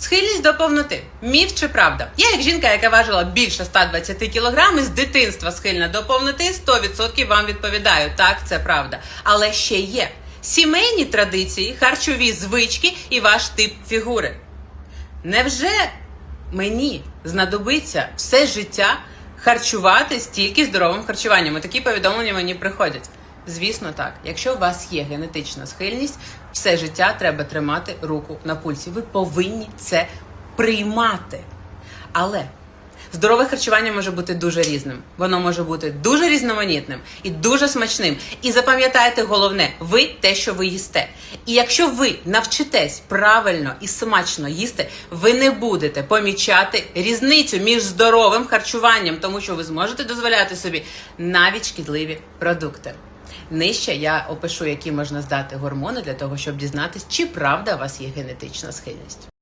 Схильність до повноти. Міф чи правда? Я, як жінка, яка важила більше 120 кг, з дитинства схильна до повноти, 100% вам відповідаю. Так, це правда. Але ще є сімейні традиції, харчові звички і ваш тип фігури. Невже мені знадобиться все життя харчуватись тільки здоровим харчуванням? Такі повідомлення мені приходять. Звісно, так. Якщо у вас є генетична схильність, все життя треба тримати руку на пульсі. Ви повинні це приймати. Але здорове харчування може бути дуже різним. Воно може бути дуже різноманітним і дуже смачним. І запам'ятайте головне, ви те, що ви їсте. І якщо ви навчитесь правильно і смачно їсти, ви не будете помічати різницю між здоровим харчуванням, тому що ви зможете дозволяти собі навіть шкідливі продукти. Нижче я опишу, які можна здати гормони для того, щоб дізнатись, чи правда у вас є генетична схильність.